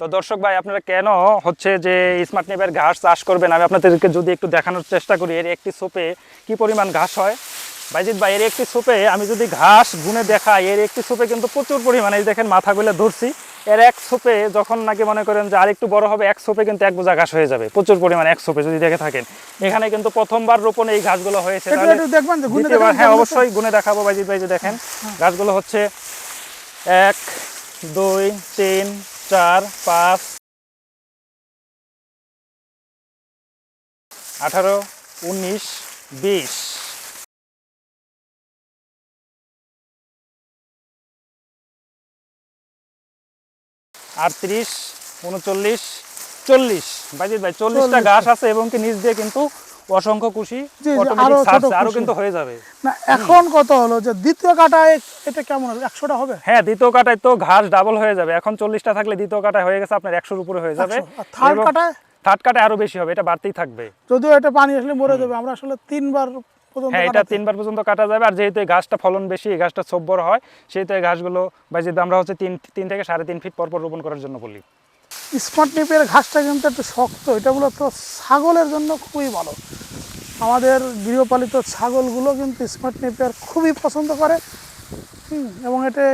তো দর্শক ভাই আপনারা কেন হচ্ছে যে স্মার্ট নেপের ঘাস চাষ করবেন? আমি আপনাদেরকে যদি একটু দেখানোর চেষ্টা করি এর একটি সোপে কি পরিমাণ ঘাস হয়? বাইজিৎ ভাই এর একটি সোপে আমি যদি ঘাস গুনে দেখাই এর একটি সোপে কিন্তু প্রচুর পরিমাণে এই দেখেন মাথাগুলো ধরছি। এর এক সোপে যখন নাকি মনে করেন যে আরেকটু বড় হবে এক সোপে কিন্তু এক বোঝা ঘাস হয়ে যাবে প্রচুর পরিমাণে এক সোপে যদি দেখে থাকেন। এখানে কিন্তু প্রথমবার রোপণে এই ঘাসগুলো হয়েছে। হ্যাঁ অবশ্যই গুনে দেখাবো বাইজিৎ ভাই যে দেখেন। গাছগুলো হচ্ছে এক দুই তিন চার পাঁচ আঠারো উনিশ বিশ আটত্রিশ উনচল্লিশ চল্লিশ বাইজিৎ ভাই চল্লিশটা। গাছ আছে এবং কি নিচ দিয়ে কিন্তু অসংখ্য কুশি আরও আরও কিন্তু হয়ে যাবে। না এখন কত হলো? যে দ্বিতীয় কাটায় এটা কেমন হবে? একশোটা হবে? হ্যাঁ দ্বিতীয় কাটায় তো ঘাস ডাবল হয়ে যাবে। এখন চল্লিশটা থাকলে দ্বিতীয় কাটায় হয়ে গেছে আপনার একশোর উপরে হয়ে যাবে। থার্ড কাটায়? থার্ড কাটায় আরও বেশি হবে এটা বাড়তেই থাকবে। যদিও এটা পানি আসলে মরে যাবে আমরা আসলে তিনবার হ্যাঁ এটা তিনবার পর্যন্ত কাটা যাবে। আর যেহেতু এই ঘাসটা ফলন বেশি এই ঘাসটা ছোপ বড় হয় সেহেতু এই ঘাসগুলো বাজিত আমরা হচ্ছে তিন তিন থেকে সাড়ে তিন ফিট পর পর রোপণ করার জন্য বলি। স্মার্ট নিপের ঘাসটা কিন্তু একটু শক্ত এটা মূলত ছাগলের জন্য খুবই ভালো। আমাদের গৃহপালিত ছাগলগুলো কিন্তু স্মার্ট নিপের খুবই পছন্দ করে হুম, এবং এতে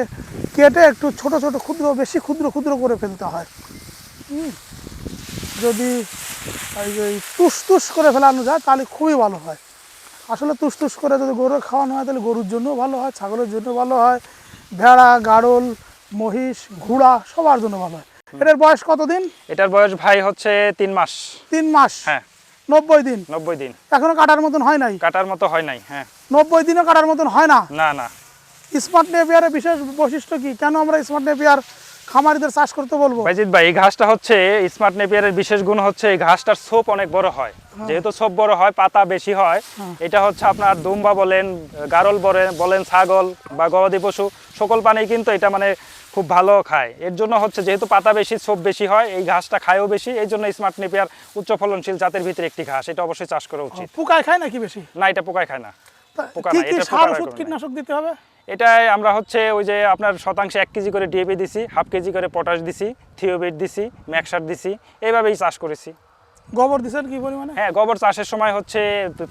কেটে একটু ছোট ছোট ক্ষুদ্র বেশি ক্ষুদ্র ক্ষুদ্র করে ফেলতে হয় হুম, যদি এই যে এই তুষ তুষ করে ফেলানো যায় তাহলে খুবই ভালো হয়। আসলে তুষ তুষ করে যদি গরু খাওয়ানো হয় তাহলে গরুর জন্য ভালো হয় ছাগলের জন্য ভালো হয়। ভেড়া গাড়ল মহিষ ঘোড়া সবার জন্য ভালো হয়। এটার বয়স কতদিন? এটার বয়স ভাই হচ্ছে তিন মাস। তিন মাস। হ্যাঁ। নব্বই দিন। নব্বই দিন। এখনও কাটার মতন হয় নাই? কাটার মতো হয় নাই হ্যাঁ। নব্বই দিনও কাটার মতন হয় না? না না। স্মার্ট নেপিয়ারের বিশেষ বৈশিষ্ট্য কি? কেন আমরা স্মার্ট নেপিয়ার খামারিদের চাষ করতে বলব? বাইজিৎ ভাই এই ঘাসটা হচ্ছে স্মার্ট নেপিয়ারের বিশেষ গুণ হচ্ছে এই ঘাসটার অনেক বড় হয়। যেহেতু ছোপ বড় হয় পাতা বেশি হয় এটা হচ্ছে আপনার দুম্বা বলেন গারল বলেন বলেন ছাগল বা গবাদি পশু সকল পানি কিন্তু এটা মানে খুব ভালো খায়। এর জন্য হচ্ছে যেহেতু পাতা বেশি ছোপ বেশি হয় এই ঘাসটা খায়ও বেশি এই জন্য স্মার্ট নেপিয়ার উচ্চ ফলনশীল জাতের ভিতরে একটি ঘাস। এটা অবশ্যই চাষ করা উচিত। পোকায় খায় নাকি বেশি? না এটা পোকায় খায় না। পোকা না, এটা সার ওষুধ কীটনাশক দিতে হবে? এটাই আমরা হচ্ছে ওই যে আপনার শতাংশে এক কেজি করে ডিএপি দিছি হাফ কেজি করে পটাশ দিছি থিওবিট দিছি ম্যাকসার দিছি এইভাবেই চাষ করেছি। গোবর দিছেন কি পরিমাণে? হ্যাঁ গোবর চাষের সময় হচ্ছে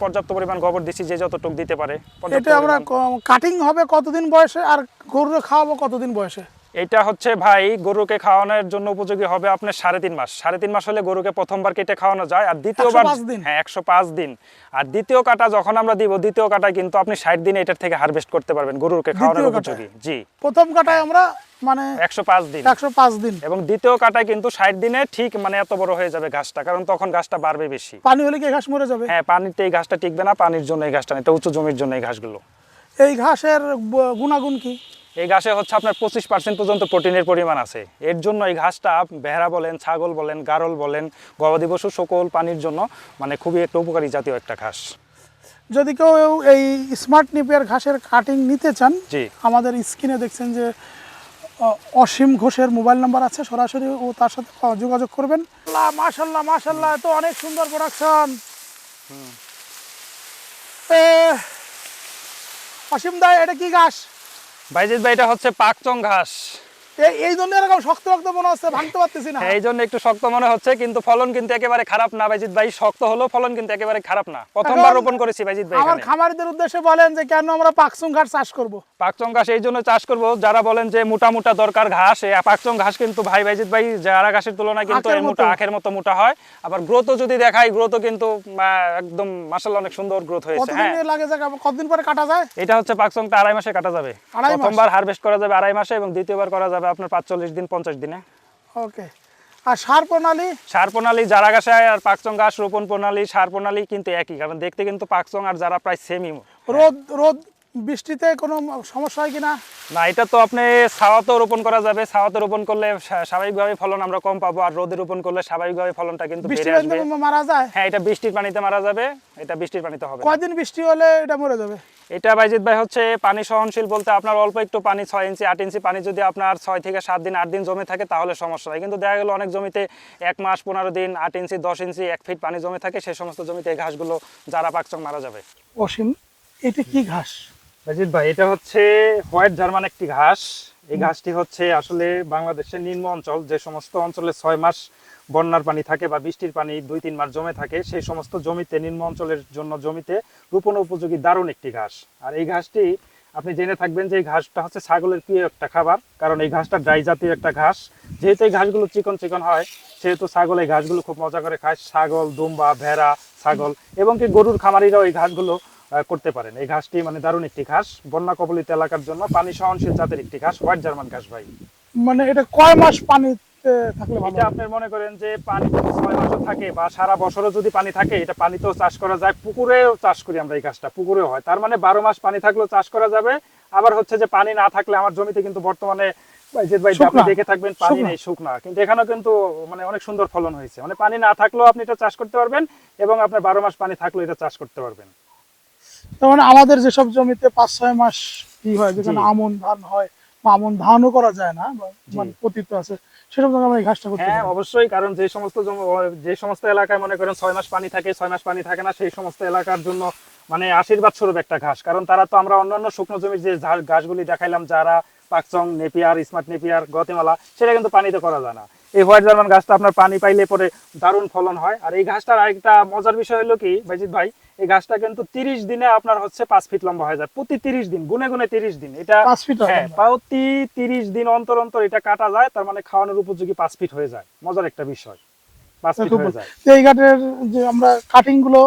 পর্যাপ্ত পরিমাণ গোবর দিছি যে যতটুকু দিতে পারে এটা আমরা কাটিং হবে কতদিন বয়সে আর গরুরে খাওয়াবো কতদিন বয়সে? এটা হচ্ছে ভাই গরুকে খাওয়ানোর জন্য উপযোগী হবে আপনার সাড়ে তিন মাস। সাড়ে তিন মাস হলে গরুকে প্রথমবার কেটে খাওয়ানো যায় আর দ্বিতীয়বার হ্যাঁ একশো পাঁচ দিন। আর দ্বিতীয় কাটা যখন আমরা দিব দ্বিতীয় কাটায় কিন্তু আপনি ষাট দিনে এটার থেকে হারভেস্ট করতে পারবেন গরুকে খাওয়ানোর উপযোগী। জি। প্রথম কাটায় আমরা মানে একশো পাঁচ দিন। একশো পাঁচ দিন। এবং দ্বিতীয় কাটায় কিন্তু ষাট দিনে ঠিক মানে এত বড় হয়ে যাবে ঘাসটা কারণ তখন ঘাসটা বাড়বে বেশি। পানি হলে কি এই ঘাস মরে যাবে? হ্যাঁ পানিতে এই ঘাসটা টিকবে না পানির জন্য এই ঘাসটা এটা উঁচু জমির জন্য এই ঘাসগুলো। এই ঘাসের গুণাগুণ কি? এই ঘাসে হচ্ছে আপনার পঁচিশ পার্সেন্ট পর্যন্ত প্রোটিনের পরিমাণ আছে। এর জন্য এই ঘাসটা ভেড়া বলেন ছাগল বলেন গারল বলেন গবাদি পশু সকল পানির জন্য মানে খুবই একটা উপকারী জাতীয় একটা ঘাস। যদি কেউ এই স্মার্ট নিপিয়ার ঘাসের কাটিং নিতে চান জি। আমাদের স্ক্রিনে দেখছেন যে অসীম ঘোষের মোবাইল নাম্বার আছে সরাসরি ও তার সাথে যোগাযোগ করবেন। মাশাল্লাহ মাশাল্লাহ তো অনেক সুন্দর প্রোডাকশন অসীম দা এটা কি ঘাস? বাইজিৎ ভাই এটা হচ্ছে পাকচং ঘাস। এই- জন্য এরকম শক্ত রক্ত মনে হচ্ছে ভাঙতে পারতেছি না। এই জন্য একটু শক্ত মনে হচ্ছে কিন্তু ফলন কিন্তু একেবারে খারাপ না ভাই। শক্ত হলো ফলন কিন্তু একেবারে খারাপ না। প্রথমবার রোপণ করেছি ভাই আমার খামারিদের উদ্দেশ্যে বলেন যে কেন আমরা পাকসুং ঘাস চাষ করব? পাকচং ঘাস এই জন্য চাষ করব। যারা বলেন যে মোটা মোটা দরকার ঘাস এই পাকচং ঘাস কিন্তু ভাই ভাইজিৎ ভাই যারা ঘাসের তুলনায় কিন্তু এর মোটা। আখের মতো মোটা হয়। আবার গ্রোথও যদি দেখাই গ্রোথও কিন্তু একদম মাসাল্লাহ অনেক সুন্দর গ্রোথ হয়েছে কতদিন হ্যাঁ। লাগে যে কতদিন পরে কাটা যায়? এটা হচ্ছে পাকচংটা আড়াই মাসে কাটা যাবে। প্রথমবার হারভেস্ট করা যাবে আড়াই মাসে এবং দ্বিতীয়বার করা যাবে আপনার পাঁচচল্লিশ দিন পঞ্চাশ দিনে। ওকে। আর সার প্রণালী? সার প্রণালী যারা গাছে আর পাকচং গাছ রোপণ প্রণালী সার প্রণালী কিন্তু একই। কারণ দেখতে কিন্তু পাকচং আর যারা প্রায় সেমই রোদ রোদ বৃষ্টিতে কোনো সমস্যা হয় কিনা? না এটা তো আপনি ছাওয়াতেও রোপণ করা যাবে। ছাওয়াতে রোপণ করলে স্বা- স্বাভাবিকভাবে ফলন আমরা কম পাবো আর রোদে রোপণ করলে স্বাভাবিকভাবে ফলনটা কিন্তু বেড়ে আসবে। মারা যায়? হ্যাঁ এটা বৃষ্টির পানিতে মারা যাবে। এটা বৃষ্টির পানিতে হবে কয়দিন বৃষ্টি হলে এটা মরে যাবে? এটা বাইজিৎ ভাই হচ্ছে পানি সহনশীল বলতে আপনার অল্প একটু পানি ছয় ইঞ্চি আট ইঞ্চি পানি যদি আপনার ছয় থেকে সাত দিন আট দিন জমে থাকে তাহলে সমস্যা হয় কিন্তু দেখা গেলো অনেক জমিতে এক মাস পনেরো দিন আট ইঞ্চি দশ ইঞ্চি এক ফিট পানি জমে থাকে সেই সমস্ত জমিতে এই ঘাসগুলো যারা পাকচং মারা যাবে। অসীম এটা কি ঘাস? রাজিদ ভাই এটা হচ্ছে হোয়াইট জার্মান একটি ঘাস। এই ঘাসটি হচ্ছে আসলে বাংলাদেশের নিম্ন অঞ্চল যে সমস্ত অঞ্চলে ছয় মাস বন্যার পানি থাকে বা বৃষ্টির পানি দুই তিন মাস জমে থাকে সেই সমস্ত জমিতে নিম্ন অঞ্চলের জন্য জমিতে রোপণ উপযোগী দারুণ একটি ঘাস। আর এই ঘাসটি আপনি জেনে থাকবেন যে এই ঘাসটা হচ্ছে ছাগলের প্রিয় একটা খাবার কারণ এই ঘাসটা ড্রাই জাতীয় একটা ঘাস। যেহেতু এই ঘাসগুলো চিকন চিকন হয় সেহেতু ছাগল এই ঘাসগুলো খুব মজা করে খায়। ছাগল দুম্বা ভেড়া ছাগল এবং কি গরুর খামারিরাও এই ঘাসগুলো করতে পারেন। এই ঘাসটি মানে দারুণ একটি ঘাস। বন্যা কবলিত এলাকার জন্য পানি সহনশীল জাতের একটি ঘাস হোয়াইট জার্মান ঘাস ভাই। মানে এটা কয় মাস পানিতে থাকলে ভালো হবে? মনে করেন যে পানি ছয় মাসও থাকে বা সারা বছরও যদি পানি থাকে এটা পানিতেও চাষ করা যায় পুকুরেও চাষ করি আমরা এই গাছটা পুকুরেও হয়। তার মানে বারো মাস পানি থাকলেও চাষ করা যাবে। আবার হচ্ছে যে পানি না থাকলে আমার জমিতে কিন্তু বর্তমানে ভাই আপনি দেখে থাকবেন পানি। নেই শুকনা। কিন্তু এখানেও কিন্তু মানে অনেক সুন্দর ফলন হয়েছে। মানে পানি না থাকলেও আপনি এটা চাষ করতে পারবেন এবং আপনার বারো মাস পানি থাকলেও এটা চাষ করতে পারবেন। তার মানে আমাদের যেসব জমিতে পাঁচ ছয় মাস ই হয় যেখানে আমন ধান হয় বা আমন ধানও করা যায় না মানে পতিত আছে সেসব আমরা এই ঘাসটা করতে হ্যাঁ অবশ্যই কারণ যে সমস্ত যে সমস্ত এলাকায় মনে করেন ছয় মাস পানি থাকে ছয় মাস পানি থাকে না সেই সমস্ত এলাকার জন্য মানে আশীর্বাদ স্বরূপ একটা ঘাস। কারণ তারা তো আমরা অন্যান্য শুকনো জমির যে ঘাসগুলি দেখাইলাম যারা Pakchong napier smart napier Guatemala সেটা কিন্তু পানিতে করা যায় না। এই হোয়াইট জার্মান গাছটা আপনার পানি পাইলে পরে দারুণ ফলন হয়। আর এই ঘাসটার আরেকটা মজার বিষয় হলো কি বাইজিৎ ভাই এই ঘাসটা কিন্তু তিরিশ দিনে আপনার হচ্ছে পাঁচ ফিট লম্বা হয়ে যায়। প্রতি তিরিশ দিন গুনে গুনে তিরিশ দিন। এটা পাঁচ ফিট হ্যাঁ প্রতি তিরিশ দিন অন্তর অন্তর এটা কাটা যায় তার মানে খাওয়ানোর উপযোগী পাঁচ ফিট হয়ে যায়। মজার একটা বিষয়। পাঁচ ফিট হয়ে যায়। এই ঘাটের যে আমরা কাটিংগুলো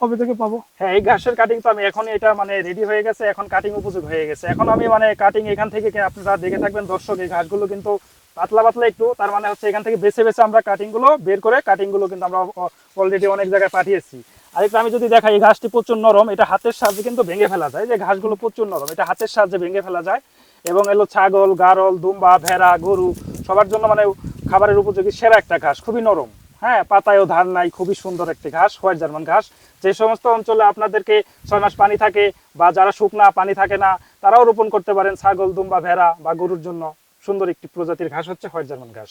কবে থেকে পাবো? হ্যাঁ এই ঘাসের কাটিং তো আমি এখন এটা মানে রেডি হয়ে গেছে এখন কাটিং উপযোগ হয়ে গেছে। এখন আমি মানে কাটিং এখান থেকে আপনারা দেখে থাকবেন দর্শক এই ঘাসগুলো কিন্তু পাতলা পাতলা একটু তার মানে হচ্ছে এখান থেকে বেছে বেছে আমরা কাটিংগুলো বের করে কাটিংগুলো কিন্তু আমরা অলরেডি অনেক জায়গায় পাঠিয়েছি। আরেকটা আমি যদি দেখাই এই ঘাসটি প্রচুর নরম এটা হাতের সাহায্যে কিন্তু ভেঙে ফেলা যায়। যে ঘাসগুলো প্রচুর নরম এটা হাতের সাহায্যে ভেঙে ফেলা যায়। এবং এলো ছাগল গারল দুম্বা ভেড়া গরু সবার জন্য মানে খাবারের উপযোগী সেরা একটা ঘাস খুবই নরম। হ্যাঁ পাতায়ও ধান নাই খুবই সুন্দর একটি ঘাস হোয়াইট জার্মান ঘাস। যে সমস্ত অঞ্চলে আপনাদেরকে ছয় মাস পানি থাকে বা যারা শুকনা পানি থাকে না তারাও রোপণ করতে পারেন ছাগল দুম্বা ভেড়া বা গরুর জন্য। সুন্দর একটি প্রজাতির ঘাস হচ্ছে হোয়াইট জার্মান ঘাস।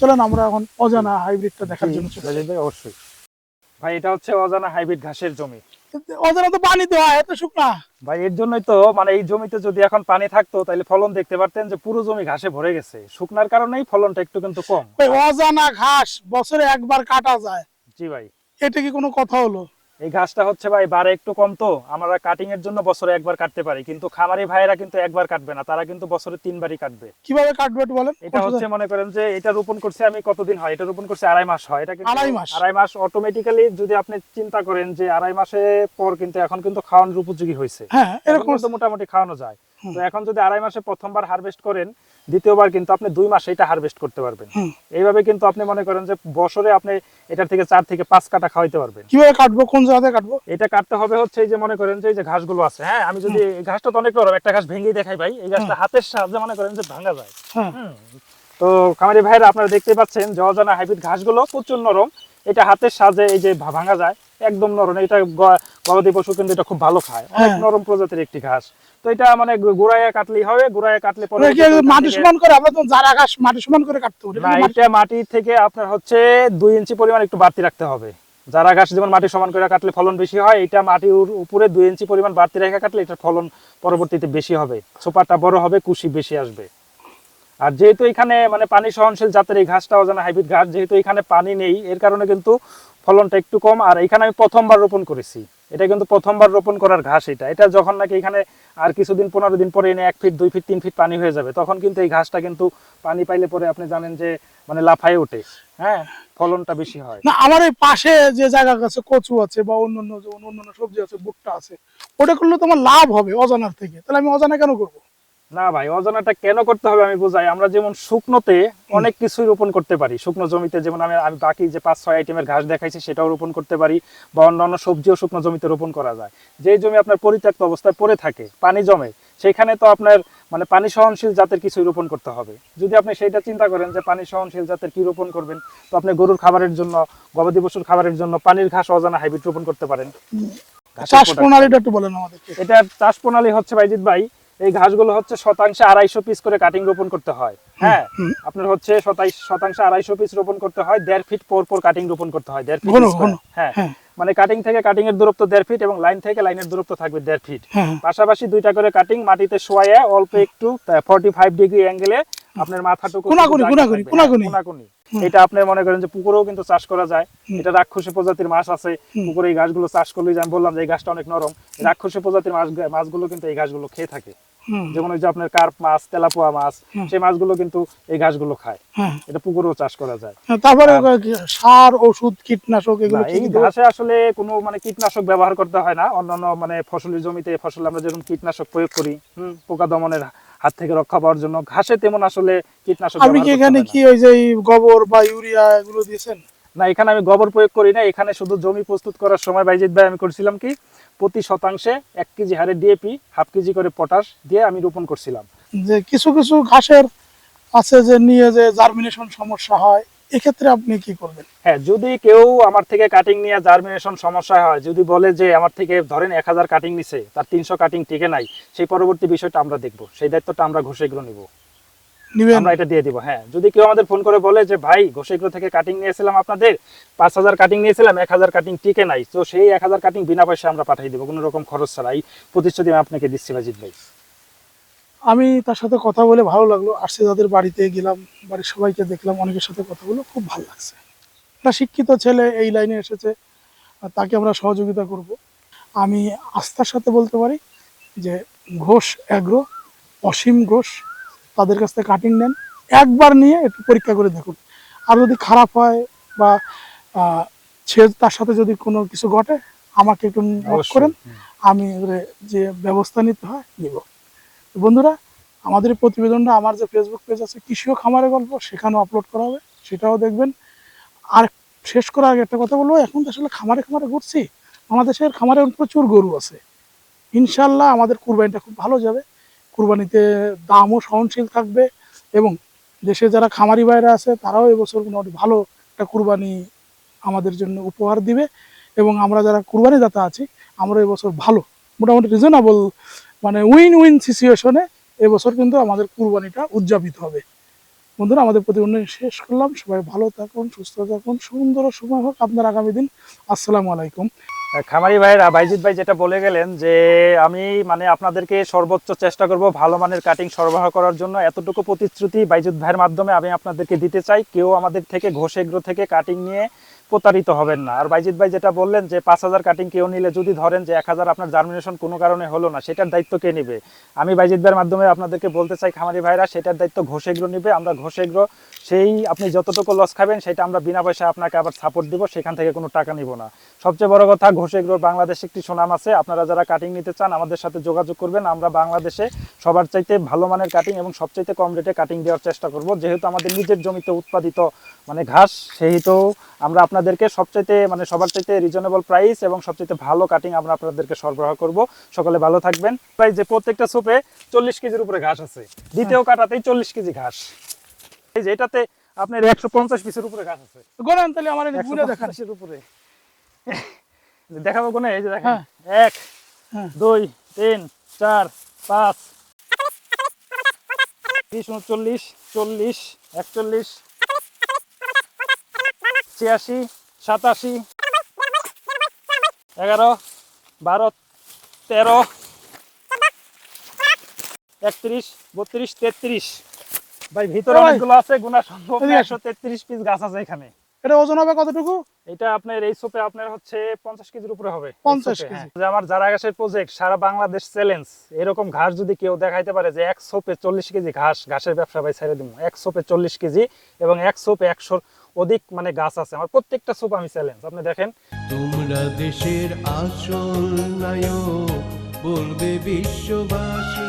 চলেন আমরা এখন অজানা হাইব্রিডটা দেখার জন্য অবশ্যই। ভাই এটা হচ্ছে অজানা হাইব্রিড ঘাসের জমি। অজানা তো পানি হয় এত শুকনা। ভাই এর জন্যই তো মানে এই জমিতে যদি এখন পানি থাকতো তাহলে ফলন দেখতে পারতেন যে পুরো জমি ঘাসে ভরে গেছে। শুকনার কারণেই ফলনটা একটু কিন্তু কম। অজানা ঘাস বছরে একবার কাটা যায়। জি ভাই। এটা কি কোনো কথা হলো? এই ঘাসটা হচ্ছে ভাই বারে একটু কম তো। আমরা কাটিং এর জন্য বছরে একবার কাটতে পারি। কিন্তু খামারি ভাইয়েরা কিন্তু একবার কাটবে না। তারা কিন্তু বছরে তিনবারই কাটবে। কীভাবে কাটবে একটু বলেন? এটা হচ্ছে মনে করেন যে এটা রোপণ করছে আমি কতদিন হয়? এটা রোপণ করছে আড়াই মাস হয়। এটা কিন্তু আড়াই মাস। আড়াই মাস অটোমেটিক্যালি যদি আপনি চিন্তা করেন যে আড়াই মাসে পর কিন্তু এখন কিন্তু খাওয়ানোর উপযোগী হয়েছে। হ্যাঁ এরকম মোটামুটি খাওয়ানো যায়। তো এখন যদি আড়াই মাসে প্রথমবার হারভেস্ট করেন দ্বিতীয়বার কিন্তু আপনি দুই মাসে এটা হারভেস্ট করতে পারবেন। এইভাবে কিন্তু আপনি মনে করেন যে বছরে আপনি এটার থেকে চার থেকে পাঁচ কাটা খাওয়াইতে পারবেন। কীভাবে কাটবো? কোন জায়গাতে কাটবো? এটা কাটতে হবে হচ্ছে এই যে মনে করেন যে এই যে ঘাসগুলো আছে হ্যাঁ? আমি যদি এই ঘাসটা তো অনেক নরম একটা ঘাস ভেঙেই দেখাই ভাই এই ঘাসটা হাতের সাহায্যে মনে করেন যে ভাঙা যায়। তো খামারি ভাইরা আপনারা দেখতে পাচ্ছেন যে অজানা হাইব্রিড ঘাসগুলো প্রচুর নরম। এটা হাতের সাহায্যে এই যে ভাঙা যায় একদম নরম। এটা গবাদি পশু কিন্তু এটা খুব ভালো খায়। অনেক হ্যাঁ। নরম প্রজাতির একটি ঘাস। তো এটা মানে গোড়ায় কাটলেই হবে গোড়ায় কাটলে পরে মাটি সমান করে? আমরা তো যারা ঘাস মাটি সমান করে কাটতে পারি। না এটা মাটি থেকে আপনার হচ্ছে দুই ইঞ্চি পরিমাণ একটু বাড়তি রাখতে হবে। যারা ঘাস যেমন মাটি সমান করে কাটলে ফলন বেশি হয় এটা মাটির উপরে দুই ইঞ্চি পরিমাণ বাড়তি রেখে কাটলে এটার ফলন পরবর্তীতে বেশি হবে। সোপাটা বড় হবে কুশি বেশি আসবে। আর যেহেতু এখানে মানে পানি সহনশীল জাতের এই ঘাসটা অজানা হাইব্রিড ঘাস, যেহেতু এখানে পানি নেই, এর কারণে কিন্তু ফলনটা একটু কম। আর এখানে আমি প্রথমবার রোপণ করেছি। এটা কিন্তু প্রথমবার রোপণ করার ঘাস এটা। এটা যখন নাকি এখানে আর কিছুদিন, পনেরো দিন পরে এনে এক ফিট, দুই ফিট, তিন ফিট পানি হয়ে যাবে, তখন কিন্তু এই ঘাসটা কিন্তু পানি পাইলে পরে আপনি জানেন যে মানে লাফায় ওঠে। হ্যাঁ ফলনটা বেশি হয়। না, আমার এই পাশে যে জায়গা আছে, কচু আছে বা অন্যান্য অন্যান্য সবজি আছে, ভুট্টা আছে, ওটা করলে তো আমার লাভ হবে অজানার থেকে। তাহলে আমি অজানা কেন করব? না ভাই অজানাটা কেন করতে হবে আমি বোঝাই। আমরা যেমন শুকনোতে অনেক কিছুই রোপণ করতে পারি। শুকনো জমিতে যেমন আমি আমি বাকি যে পাঁচ ছয় আইটেমের ঘাস দেখাইছি সেটাও রোপণ করতে পারি বা অন্যান্য সবজিও শুকনো জমিতে রোপণ করা যায়। যে জমি আপনার পরিত্যক্ত অবস্থায় পড়ে থাকে পানি জমে সেখানে তো আপনার মানে পানি সহনশীল জাতের কিছুই রোপণ করতে হবে। যদি আপনি সেইটা চিন্তা করেন যে পানি সহনশীল জাতের কি রোপণ করবেন তো আপনি গরুর খাবারের জন্য গবাদি পশুর খাবারের জন্য পানির ঘাস অজানা হাইব্রিড রোপণ করতে পারেন। চাষ প্রণালীটা একটু বলেন আমাদেরকে। এটার চাষ প্রণালী হচ্ছে বাইজিৎ ভাই এই ঘাসগুলো হচ্ছে শতাংশে আড়াইশো পিস করে কাটিং রোপণ করতে হয়। হ্যাঁ আপনার হচ্ছে শতাংশ শতাংশে আড়াইশো পিস রোপণ করতে হয় দেড় ফিট পর পর কাটিং রোপণ করতে হয় দেড় ফিট। হ্যাঁ হ্যাঁ। মানে কাটিং থেকে কাটিং এর দূরত্ব দেড় ফিট এবং লাইন থেকে লাইনের দূরত্ব থাকবে দেড় ফিট হ্যাঁ পাশাপাশি দুইটা করে কাটিং মাটিতে শোয়াইয়া অল্প একটু ফর্টি ফাইভ ডিগ্রি অ্যাঙ্গেলে আপনার মাথাটুকু কোনাকুনি, কোনাকুনি, কোনাকুনি। এটা আপনি মনে করেন যে পুকুরেও কিন্তু চাষ করা যায়। এটা রাক্ষসী প্রজাতির মাছ আছে। পুকুরে এই গাছগুলো চাষ করলে আমি বললাম যে এই গাছটা অনেক নরম। রাক্ষসী প্রজাতির মাছ মাছগুলো কিন্তু এই গাছগুলো খেয়ে থাকে। যেমন ওই যে আপনার কার্প মাছ তেলাপোয়া মাছ সেই মাছগুলো কিন্তু এই গাছগুলো খায়। এটা পুকুরেও চাষ করা যায়। হ্যাঁ, তারপরে সার ওষুধ কীটনাশক এগুলো এই ঘাসে আসলে কোনো মানে কীটনাশক ব্যবহার করতে হয় না। অন্যান্য মানে ফসলের জমিতে ফসল আমরা যেরকম কীটনাশক প্রয়োগ করি পোকা দমনের হাত থেকে রক্ষা পাওয়ার জন্য ঘাসে তেমন আসলে কীটনাশক আপনি কি এখানে কি ওই যে গোবর বা ইউরিয়া এগুলো দিয়েছেন? না এখানে আমি গোবর প্রয়োগ করি না এখানে শুধু জমি প্রস্তুত করার সময় বাইজিৎ ভাই আমি করছিলাম কি? প্রতি শতাংশে এক কেজি হারে ডিএপি হাফ কেজি করে পটাশ দিয়ে আমি রোপণ করছিলাম। যে কিছু কিছু ঘাসের আছে যে নিয়ে যে জার্মিনেশন সমস্যা হয় এক্ষেত্রে আপনি কি করবেন? হ্যাঁ যদি কেউ আমার থেকে কাটিং নিয়ে জার্মিনেশন সমস্যা হয় যদি বলে যে আমার থেকে ধরেন এক হাজার কাটিং নিছে তার তিনশো কাটিং টিকে নাই সেই পরবর্তী বিষয়টা আমরা দেখব সেই দায়িত্বটা আমরা ঘষেগুলো নিব। নিবেন আমরা এটা দিয়ে দিব হ্যাঁ। যদি কেউ আমাদের ফোন করে বলে যে ভাই ঘোষেগ্রো থেকে কাটিং নিয়েছিলাম আপনাদের পাঁচ হাজার কাটিং নিয়েছিলাম এক হাজার কাটিং টিকে নাই। তো সেই এক হাজার কাটিং বিনা পয়সা আমরা পাঠিয়ে দিব কোনো রকম খরচ ছাড়া। এই প্রতিশ্রুতি আমি আপনাকে দিচ্ছি বাজিৎ ভাই। আমি তার সাথে কথা বলে ভালো লাগল। আসছে যাদের বাড়িতে গেলাম বাড়ির সবাইকে দেখলাম অনেকের সাথে কথা বলে খুব ভালো লাগছে। একটা শিক্ষিত ছেলে এই লাইনে এসেছে তাকে আমরা সহযোগিতা করব। আমি আস্থার সাথে বলতে পারি যে ঘোষ অ্যাগ্রো অসীম ঘোষ তাদের কাছ থেকে কাটিং নেন একবার নিয়ে একটু পরীক্ষা করে দেখুন। আর যদি খারাপ হয় বা সে তার সাথে যদি কোনো কিছু ঘটে আমাকে একটু করেন আমি যে ব্যবস্থা নিতে হয় নিব। বন্ধুরা আমাদের এই প্রতিবেদনটা আমার যে ফেসবুক পেজ আছে কৃষিও খামারের গল্প সেখানেও আপলোড করা হবে সেটাও দেখবেন। আর শেষ করার আগে একটা কথা বলব এখন তো আসলে খামারে খামারে ঘুরছি আমাদের দেশের খামারে প্রচুর গরু আছে। ইনশাল্লাহ আমাদের কুরবানিটা খুব ভালো যাবে। কুরবানিতে দামও সহনশীল থাকবে এবং দেশে যারা খামারি বাইরে আছে, তারাও এবছর মোটামুটি ভালো একটা কুরবানি আমাদের জন্য উপহার দিবে এবং আমরা যারা কুরবানি দাতা আছি আমরা এবছর ভালো, মোটামুটি রিজনেবল মানে উইন উইন সিচুয়েশনে এবছর কিন্তু আমাদের কুরবানিটা উদযাপিত হবে। বন্ধুরা, আমাদের প্রতিবেদন শেষ করলাম। সবাই ভালো থাকুন, সুস্থ থাকুন, সুন্দর সময় হোক। আপনার আগামী দিন, আসসালামু আলাইকুম। খামারি ভাইরা বাইজিৎ ভাই যেটা বলে গেলেন যে আমি মানে আপনাদেরকে সর্বোচ্চ চেষ্টা করব ভালো মানের কাটিং সরবরাহ করার জন্য। এতটুকু প্রতিশ্রুতি বাইজিৎ ভাইয়ের মাধ্যমে আমি আপনাদেরকে দিতে চাই। কেউ আমাদের থেকে ঘোষেগ্রো থেকে কাটিং নিয়ে প্রতারিত হবেন না। আর বাইজিৎ ভাই যেটা বললেন যে পাঁচ হাজার কাটিং কেউ নিলে যদি ধরেন যে এক হাজার আপনার জার্মিনেশন কোনো কারণে হলো না, সেটার দায়িত্ব কে নেবে? আমি বাইজিৎ ভাইয়ের মাধ্যমে আপনাদেরকে বলতে চাই, খামারি ভাইরা সেটার দায়িত্ব ঘোষেগ্রো নেবে। আমরা ঘোষেগ্রো, সেই আপনি যতটুকু লস খাবেন, সেটা আমরা বিনা পয়সায় আপনাকে আবার সাপোর্ট দিব, সেখান থেকে কোনো টাকা নিব না। সবচেয়ে বড় কথা ঘোষেগ্রোর বাংলাদেশে একটি সুনাম আছে। আপনারা যারা কাটিং নিতে চান, আমাদের সাথে যোগাযোগ করবেন। আমরা বাংলাদেশে সবার চাইতে ভালো মানের কাটিং এবং সবচাইতে কম রেটে কাটিং দেওয়ার চেষ্টা করব। যেহেতু আমাদের নিজের জমিতে উৎপাদিত মানে ঘাস, সেহেতু আমরা আপনাদেরকে সবচাইতে মানে সবার চাইতে রিজনেবল প্রাইস এবং সবচাইতে ভালো কাটিং আমরা আপনাদেরকে সরবরাহ করব সকলে ভালো থাকবেন প্রায় যে প্রত্যেকটা সোপে চল্লিশ কেজির উপরে ঘাস আছে দ্বিতীয় কাটাতেই চল্লিশ কেজি ঘাস এই যে এটাতে আপনার একশো পঞ্চাশ পিসের উপরে ঘাস আছে গোনান তাহলে আমার ঘুরে দেখান 150 এর উপরে দেখাবো কোনে এই যে দেখেন হ্যাঁ। এক হ্যাঁ। দুই তিন চার পাঁচ ত্রিশ উনচল্লিশ চল্লিশ একচল্লিশ ছিয়াশি সাতাশি এগারো বারো তেরো একত্রিশ বত্রিশ তেত্রিশ। ভাই ভিতরে অনেকগুলো আছে গুণা সম্ভব একশো তেত্রিশ পিস গাছ আছে এখানে। এটা ওজন হবে কতটুকু? এটা আপনার এই সোপে আপনার হচ্ছে পঞ্চাশ কেজির উপরে হবে। এই 50 সোপে, কেজি। হ্যাঁ। আমার যারা ঘাসের প্রজেক্ট সারা বাংলাদেশ চ্যালেঞ্জ এরকম ঘাস যদি কেউ দেখাইতে পারে যে এক সোপে চল্লিশ কেজি ঘাস ঘাসের ব্যবসা ভাই ছেড়ে দিব এক সোপে চল্লিশ কেজি এবং এক সোপে একশোর অধিক মানে গাছ আছে। আমার প্রত্যেকটা সুপ আমি চ্যালেঞ্জ আপনি দেখেন। তোমরা দেশের আসল নায়ক, বলবে বিশ্ববাসী।